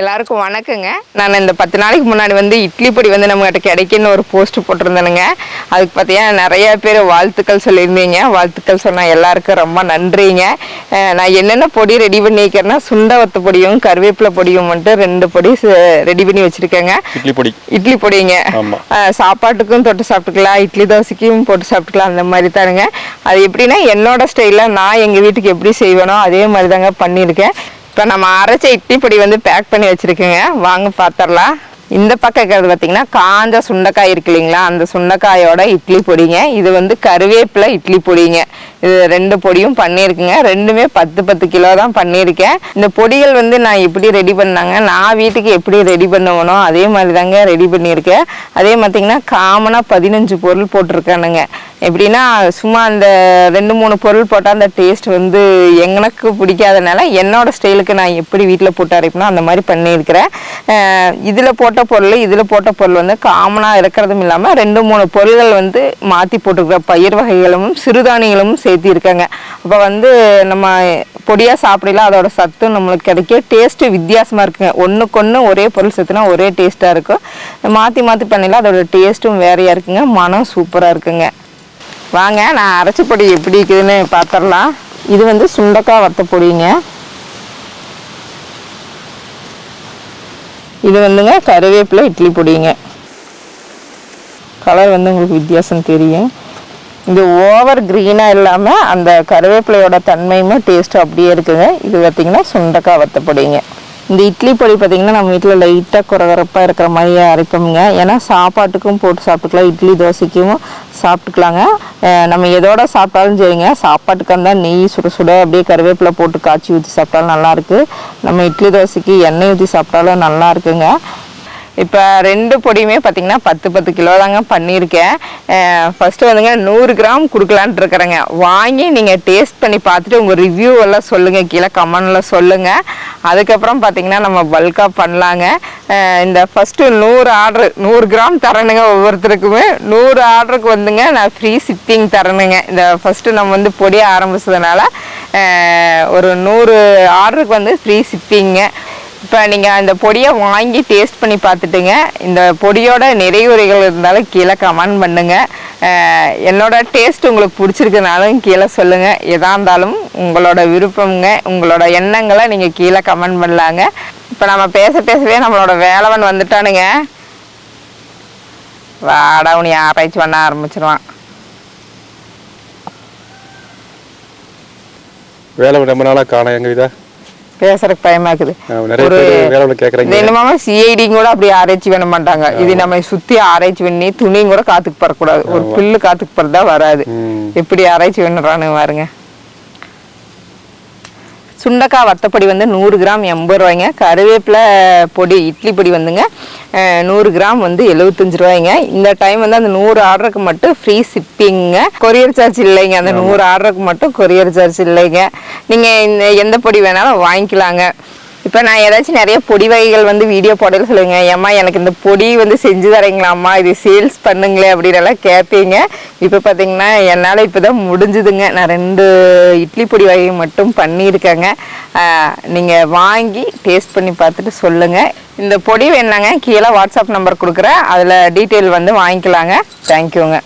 எல்லாருக்கும் வணக்கங்க. நான் இந்த பத்து நாளைக்கு முன்னாடி வந்து இட்லி பொடி வந்து நம்மகிட்ட கிடைக்குன்னு ஒரு போஸ்ட் போட்டிருந்தேனுங்க. அதுக்கு பார்த்தீங்கன்னா நிறைய பேர் வாழ்த்துக்கள் சொல்லியிருந்தீங்க. வாழ்த்துக்கள் சொன்ன எல்லாருக்கும் ரொம்ப நன்றிங்க. நான் என்னென்ன பொடி ரெடி பண்ணிக்கிறேன்னா சுண்டவத்து பொடியும் கருவேப்பிலை பொடியும் மட்டும் ரெண்டு பொடி ரெடி பண்ணி வச்சுருக்கேங்க. இட்லி பொடி. இட்லி பொடிங்க. சாப்பாட்டுக்கும் தொட்டு சாப்பிட்டுக்கலாம். இட்லி தோசைக்கும் போட்டு சாப்பிட்டுக்கலாம். அந்த மாதிரி தானுங்க. அது எப்படின்னா என்னோட ஸ்டைலில் நான் எங்கள் வீட்டுக்கு எப்படி செய்வேனோ அதே மாதிரி தாங்க பண்ணியிருக்கேன். இப்போ நம்ம அரைச்ச இட்லி பொடி வந்து பேக் பண்ணி வச்சுருக்கேங்க. வாங்க பார்த்துடலாம் இந்த பக்கம் இருக்கிறது பார்த்தீங்கன்னா காஞ்ச சுண்டைக்காய் இருக்கு இல்லைங்களா? அந்த சுண்டைக்காயோட இட்லி பொடிங்க. இது வந்து கருவேப்பிலை இட்லி பொடிங்க. இது ரெண்டு பொடியும் பண்ணியிருக்குங்க. ரெண்டுமே பத்து பத்து கிலோ தான் பண்ணியிருக்கேன். இந்த பொடிகள் வந்து நான் எப்படி ரெடி பண்ணாங்க? நான் வீட்டுக்கு எப்படி ரெடி பண்ணுவனோ அதே மாதிரி தாங்க ரெடி பண்ணியிருக்கேன். அதே பார்த்தீங்கன்னா காமனாக பதினஞ்சு பொருள் போட்டிருக்கானுங்க. எப்படின்னா சும்மா அந்த ரெண்டு மூணு பொருள் போட்டால் அந்த டேஸ்ட் வந்து எனக்கு பிடிக்காதனால என்னோடய ஸ்டைலுக்கு நான் எப்படி வீட்டில் போட்டு அரைப்பனோ அந்த மாதிரி பண்ணியிருக்கிறேன். இதில் போட்ட பொருள் இதில் போட்ட பொருள் வந்து காமனாக இருக்கிறதும் இல்லாமல் ரெண்டு மூணு பொருள்கள் வந்து மாற்றி போட்டிருக்கிற பயிர் வகைகளும் சிறுதானியங்களும் சேர்த்திருக்காங்க. அப்போ வந்து நம்ம பொடியாக சாப்பிடலாம் அதோட சத்து நம்மளுக்கு கிடைக்க டேஸ்ட்டு வித்தியாசமாக இருக்குங்க. ஒன்றுக்கு ஒன்று ஒரே பொருள் சேர்த்துனா ஒரே டேஸ்ட்டாக இருக்கும். மாற்றி மாற்றி பண்ணல அதோட டேஸ்ட்டும் வேறையாக இருக்குங்க. மனம் சூப்பராக இருக்குங்க. வாங்க நான் அரைச்ச பொடி எப்படி இருக்குதுன்னு பார்த்துடலாம் இது வந்து சுண்டக்காய் வத்த பொடிங்க. இது வந்துங்க கருவேப்பிலை இட்லி பொடிங்க. கலர் வந்து உங்களுக்கு வித்தியாசம் தெரியும். இது ஓவர் க்ரீனாக இல்லாமல் அந்த கருவேப்பிலையோட தன்மையுமே டேஸ்ட்டும் அப்படியே இருக்குங்க. இது பார்த்திங்கன்னா சுண்டக்காய் வத்த பொடிங்க. இந்த இட்லி பொடி பார்த்திங்கன்னா நம்ம வீட்டில் லைட்டாக குறகுறப்பாக இருக்கிற மாதிரி அரைப்போமுங்க. ஏன்னா சாப்பாட்டுக்கும் போட்டு சாப்பிட்டுக்கலாம். இட்லி தோசைக்கும் சாப்பிட்டுக்கலாங்க. நம்ம எதோட சாப்பிட்டாலும் சரிங்க. சாப்பாட்டுக்கு இருந்தால் நெய் சுட சுட அப்படியே கருவேப்பிலை போட்டு காய்ச்சி ஊற்றி சாப்பிட்டாலும் நல்லாயிருக்கு நம்ம இட்லி தோசைக்கு எண்ணெய் ஊற்றி சாப்பிட்டாலும் நல்லா இருக்குங்க. இப்போ ரெண்டு பொடியுமே பார்த்தீங்கன்னா பத்து பத்து கிலோ தாங்க பண்ணியிருக்கேன். ஃபஸ்ட்டு வந்துங்க நூறு கிராம் கொடுக்கலான்ட்டு இருக்கிறேங்க. வாங்கி நீங்கள் டேஸ்ட் பண்ணி பார்த்துட்டு உங்கள் ரிவ்யூ எல்லாம் சொல்லுங்கள் கீழே கமெண்டில் சொல்லுங்கள் அதுக்கப்புறம் பார்த்தீங்கன்னா நம்ம பல்காக பண்ணலாங்க. இந்த ஃபஸ்ட்டு நூறு ஆர்டர் நூறு கிராம் தரணுங்க ஒவ்வொருத்தருக்குமே. நூறு ஆர்டருக்கு வந்துங்க நான் ஃப்ரீ சிப்பிங் தரணுங்க. இந்த ஃபஸ்ட்டு நம்ம வந்து பொடியை ஆரம்பிச்சதுனால ஒரு நூறு ஆர்டருக்கு வந்து ஃப்ரீ சிப்பிங்க இப்போ நீங்கள் அந்த பொடியை வாங்கி டேஸ்ட் பண்ணி பார்த்துட்டுங்க. இந்த பொடியோட நிறைவுரைகள் இருந்தாலும் கீழே கமெண்ட் பண்ணுங்க. என்னோட டேஸ்ட் உங்களுக்கு பிடிச்சிருக்குனாலும் கீழே சொல்லுங்கள் எதாக இருந்தாலும் உங்களோட விருப்பம்ங்க உங்களோட எண்ணங்களை நீங்கள் கீழே கமெண்ட் பண்ணலாங்க. இப்போ நம்ம பேச பேசவே நம்மளோட வேலவன் வந்துட்டானுங்க. வாடா உனி ஆராய்ச்சி பண்ண ஆரம்பிச்சிருவான். வேலை ரொம்ப நாளாக காணோம் எங்கள் இதை பேசுறதுக்கு பயமா இருக்குது நிறைய ஒரு- பேர் வேலை இந்த கேக்குறாங்க. என்னமாம சிஐடி கூட அப்படி ஆராய்ச்சி பண்ண மாட்டாங்க. இது நம்ம சுத்தி ஆராய்ச்சி பண்ணி துணியும் கூட காத்துக்கு பறக்கூடாது ஒரு புல்லு காத்துக்கு பறதா வராது. எப்படி ஆராய்ச்சி பண்ணுறான்னு பாருங்க. சுண்டக்காய் வத்தப்பொடி வந்து நூறு கிராம் எண்பது ரூபாய்ங்க. கருவேப்பிலை பொடி இட்லி பொடி வந்துங்க. நூறு கிராம் வந்து எழுபத்தஞ்சு ரூபாய்ங்க. இந்த டைம் வந்து அந்த நூறு ஆர்டருக்கு மட்டும் ஃப்ரீ ஷிப்பிங்க கொரியர் சார்ஜ் இல்லைங்க. அந்த நூறு ஆர்டருக்கு மட்டும் கொரியர் சார்ஜ் இல்லைங்க. நீங்கள் இந்த எந்த பொடி வேணாலும் வாங்கிக்கலாங்க. இப்போ நான் ஏதாச்சும் நிறைய பொடி வகைகள் வந்து வீடியோ போடல சொல்லுங்க ஏம்மா எனக்கு இந்த பொடி வந்து செஞ்சு தரீங்களாம்மா இது சேல்ஸ் பண்ணுங்களே அப்படின்னு எல்லாம் கேட்பீங்க இப்போ பார்த்தீங்கன்னா என்னால் இப்போ தான் முடிஞ்சுதுங்க. நான் ரெண்டு இட்லி பொடி வகையை மட்டும் பண்ணியிருக்கேங்க. நீங்கள் வாங்கி டேஸ்ட் பண்ணி பார்த்துட்டு சொல்லுங்கள் இந்த பொடி வேணாங்க. கீழே வாட்ஸ்அப் நம்பர் கொடுக்குறேன். அதில் டீட்டெயில் வந்து வாங்கிக்கலாங்க. தேங்க்யூங்க